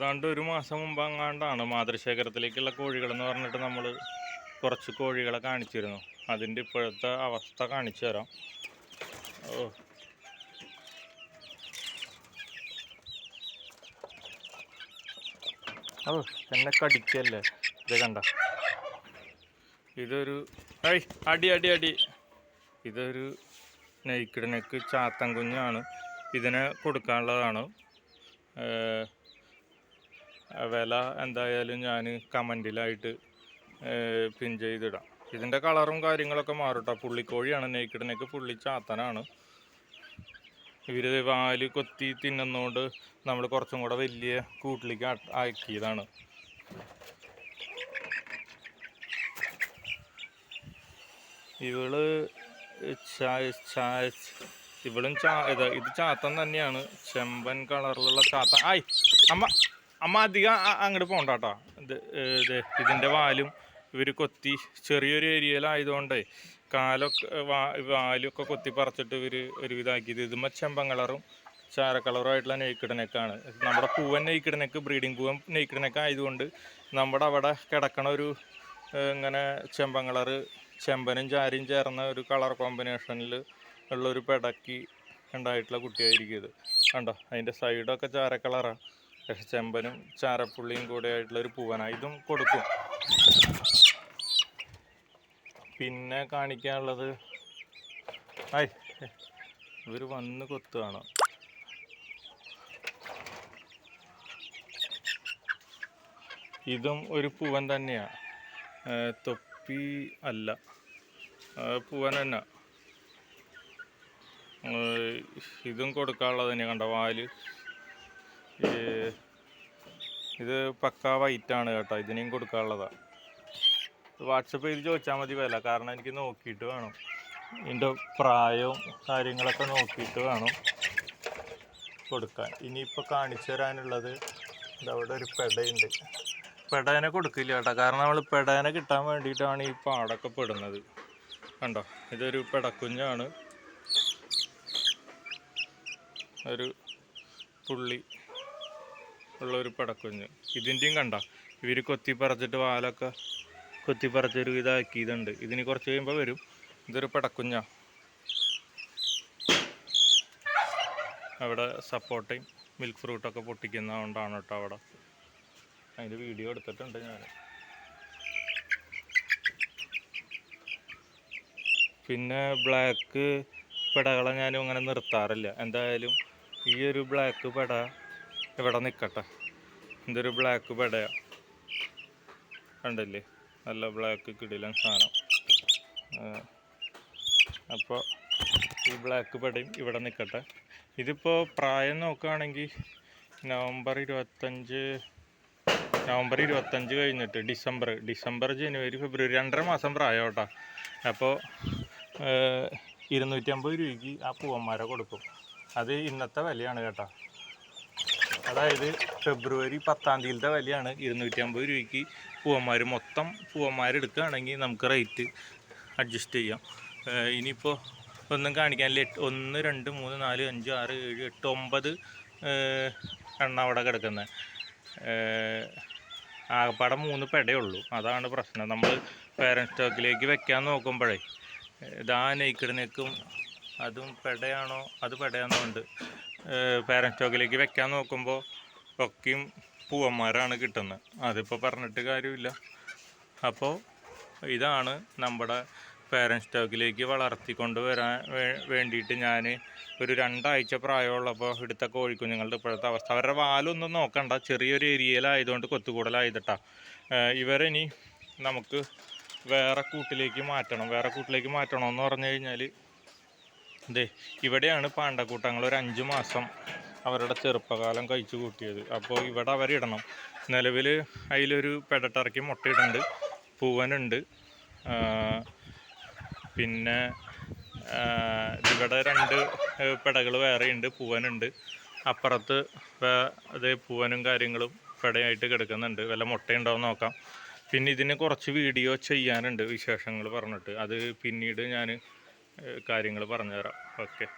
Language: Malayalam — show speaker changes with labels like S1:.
S1: ഏതാണ്ട് ഒരു മാസം മുമ്പ് അങ്ങാണ്ടാണ് മാതൃശേഖരത്തിലേക്കുള്ള കോഴികളെന്ന് പറഞ്ഞിട്ട് നമ്മൾ കുറച്ച് കോഴികളെ കാണിച്ചിരുന്നു അതിൻ്റെ ഇപ്പോഴത്തെ അവസ്ഥ കാണിച്ചു തരാം ഓ ഓ എന്നെ കടിക്കല്ലേ ഇത് കണ്ട ഇതൊരു ഐ അടി അടി അടി ഇതൊരു നെയ്ക്കിടനക്ക് ചാത്തൻ കുഞ്ഞാണ് ഇതിനെ കൊടുക്കാനുള്ളതാണ് വില എന്തായാലും ഞാൻ കമൻറ്റിലായിട്ട് പിൻ ചെയ്തിടാം ഇതിൻ്റെ കളറും കാര്യങ്ങളൊക്കെ മാറട്ടോ പുള്ളിക്കോഴിയാണ് നെയ്ക്കിടനേക്ക് പുള്ളി ചാത്തനാണ് ഇവർ വാല് കൊത്തി തിന്നുന്നതുകൊണ്ട് നമ്മൾ കുറച്ചും കൂടെ വലിയ കൂട്ടിലേക്ക് ആക്കിയതാണ് ഇവള് ഇവളും ചാ ഇത് ചാത്തൻ തന്നെയാണ് ചെമ്പൻ കളറിലുള്ള ചാത്ത ആയി അമ്മ അമ്മ അധികം അങ്ങോട്ട് പോകണ്ട കേട്ടോ ഇത് ഇത് ഇതിൻ്റെ വാലും ഇവർ കൊത്തി ചെറിയൊരു ഏരിയയിലായതുകൊണ്ട് കാലൊക്കെ വാ വാലൊക്കെ കൊത്തി പറിച്ചിട്ട് ഇവർ ഒരുവിധാക്കിയത് ഇത് ചെമ്പൻ കളറും ചാര കളറുമായിട്ടുള്ള നെയ്ക്കിഡ് നെക്കാണ് നമ്മുടെ പൂവൻ നെയ്ക്കിഡ് നെക്ക് ബ്രീഡിംഗ് പൂവൻ നെയ്ക്കിഡ് നെക്ക് ആയതുകൊണ്ട് നമ്മുടെ അവിടെ കിടക്കണ ഒരു ഇങ്ങനെ ചെമ്പൻ കളറ് ചെമ്പനും ചാരയും ചേർന്ന ഒരു കളർ കോമ്പിനേഷനിൽ ഉള്ളൊരു പെടക്കി ഉണ്ടായിട്ടുള്ള കുട്ടിയായിരിക്കും ഇത് കണ്ടോ അതിൻ്റെ സൈഡൊക്കെ ചാര കളറാണ് ചെമ്പനും ചാരപ്പുള്ളിയും കൂടെ ആയിട്ടുള്ള ഒരു പൂവന ഇതും കൊടുക്കും പിന്നെ കാണിക്കാനുള്ളത് ആയ് ഇവർ വന്ന് കൊത്തുകയാണ് ഇതും ഒരു പൂവൻ തന്നെയാണ് തൊപ്പി അല്ല പൂവൻ തന്നെ ഇതും കൊടുക്കാനുള്ളത് തന്നെ കണ്ട വാല് ഇത് പക്ക വൈറ്റാണ് കേട്ടോ ഇതിനെയും കൊടുക്കാനുള്ളതാണ് വാട്സപ്പ് ചെയ്ത് ചോദിച്ചാൽ മതി വില കാരണം എനിക്ക് നോക്കിയിട്ട് വേണം ഇതിൻ്റെ പ്രായവും കാര്യങ്ങളൊക്കെ നോക്കിയിട്ട് വേണം കൊടുക്കാൻ ഇനിയിപ്പോൾ കാണിച്ചു തരാനുള്ളത് ഇതവിടെ ഒരു പെടയുണ്ട് പെടേനെ കൊടുക്കില്ല കേട്ടോ കാരണം നമ്മൾ പെടേനെ കിട്ടാൻ വേണ്ടിയിട്ടാണ് ഈ പാടൊക്കെ പെടുന്നത് കണ്ടോ ഇതൊരു പെടക്കുഞ്ഞാണ് ഒരു പുള്ളി ഉള്ള ഒരു പടക്കുഞ്ഞ് ഇതിൻ്റെയും കണ്ട ഇവർ കൊത്തിപ്പറച്ചിട്ട് വാലൊക്കെ കൊത്തിപ്പറച്ചൊരു ഇതാക്കിയതുണ്ട് ഇതിന് കുറച്ച് കഴിയുമ്പോൾ വരും ഇതൊരു പടക്കുഞ്ഞാണ് അവിടെ സപ്പോർട്ടയും മിൽക്ക് ഫ്രൂട്ടൊക്കെ കൊണ്ടാണ് കേട്ടോ അവിടെ അതിൻ്റെ വീഡിയോ എടുത്തിട്ടുണ്ട് ഞാൻ പിന്നെ ബ്ലാക്ക് പെടകളെ ഞാനും അങ്ങനെ നിർത്താറില്ല എന്തായാലും ഈ ഒരു ബ്ലാക്ക് പെട ഇവിടെ നിൽക്കട്ടെ എന്തൊരു ബ്ലാക്ക് പെടയാ കണ്ടില്ലേ നല്ല ബ്ലാക്ക് കിടിലൻ സാധനം അപ്പോൾ ഈ ബ്ലാക്ക് പെടയും ഇവിടെ നിൽക്കട്ടെ ഇതിപ്പോൾ പ്രായം നോക്കുകയാണെങ്കിൽ നവംബർ ഇരുപത്തഞ്ച് നവംബർ ഇരുപത്തഞ്ച് കഴിഞ്ഞിട്ട് ഡിസംബർ ഡിസംബർ ജനുവരി ഫെബ്രുവരി രണ്ടര മാസം പ്രായം കേട്ടോ അപ്പോൾ അമ്പത് രൂപയ്ക്ക് ആ പൂവന്മാരെ കൊടുക്കും അത് ഇന്നത്തെ വിലയാണ് കേട്ടോ അതായത് ഫെബ്രുവരി പത്താം തീയതിയിലത്തെ വിലയാണ് ഇരുന്നൂറ്റി അമ്പത് രൂപയ്ക്ക് പൂവന്മാർ മൊത്തം എടുക്കുകയാണെങ്കിൽ നമുക്ക് റേറ്റ് അഡ്ജസ്റ്റ് ചെയ്യാം ഇനിയിപ്പോൾ ഒന്നും കാണിക്കാനില്ല എട്ട് ഒന്ന് രണ്ട് മൂന്ന് നാല് അഞ്ച് ആറ് ഏഴ് എട്ട് ഒമ്പത് എണ്ണ അവിടെ കിടക്കുന്നത് ആകപ്പാടം മൂന്ന് പെടയുള്ളൂ അതാണ് പ്രശ്നം നമ്മൾ പേരൻറ്റ് സ്റ്റോക്കിലേക്ക് വെക്കാൻ നോക്കുമ്പോഴേ ഇതാ നെയ്ക്കിടനേക്കും അതും പെടയാണോ അത് പെടയാണോ ഉണ്ട് പാരൻ സ്റ്റോക്കിലേക്ക് വെക്കാൻ നോക്കുമ്പോൾ ഒക്കെയും പൂവന്മാരാണ് കിട്ടുന്നത് അതിപ്പോൾ പറഞ്ഞിട്ട് കാര്യമില്ല അപ്പോൾ ഇതാണ് നമ്മുടെ പാരൻ സ്റ്റോക്കിലേക്ക് വളർത്തിക്കൊണ്ട് വരാൻ വേണ്ടിയിട്ട് ഞാൻ ഒരു രണ്ടാഴ്ച പ്രായമുള്ളപ്പോൾ എടുത്ത കോഴിക്കുഞ്ഞുങ്ങളുടെ ഇപ്പോഴത്തെ അവസ്ഥ അവരുടെ വാലൊന്നും നോക്കണ്ട ചെറിയൊരു ഏരിയയിലായതുകൊണ്ട് കൊത്തുകൂടലായതിട്ടാണ് ഇവരിനി നമുക്ക് വേറെ കൂട്ടിലേക്ക് മാറ്റണം വേറെ കൂട്ടിലേക്ക് മാറ്റണമെന്ന് പറഞ്ഞു കഴിഞ്ഞാൽ ദേ ഇവിടെയാണ് പാണ്ഡക്കൂട്ടങ്ങൾ ഒരു അഞ്ച് മാസം അവരുടെ ചെറുപ്പകാലം കഴിച്ചു കൂട്ടിയത് അപ്പോൾ ഇവിടെ അവരിടണം നിലവിൽ അതിലൊരു പെടട്ടിറക്കി മുട്ടയിടുന്നുണ്ട് പൂവനുണ്ട് പിന്നെ ഇവിടെ രണ്ട് പെടകൾ വേറെയുണ്ട് പൂവനുണ്ട് അപ്പുറത്ത് അതേ പൂവനും കാര്യങ്ങളും പെടയായിട്ട് കിടക്കുന്നുണ്ട് വല്ല മുട്ടയുണ്ടാവും നോക്കാം പിന്നെ ഇതിന് കുറച്ച് വീഡിയോ ചെയ്യാനുണ്ട് വിശേഷങ്ങൾ പറഞ്ഞിട്ട് അത് പിന്നീട് ഞാൻ കാര്യങ്ങൾ പറഞ്ഞുതരാം ഓക്കെ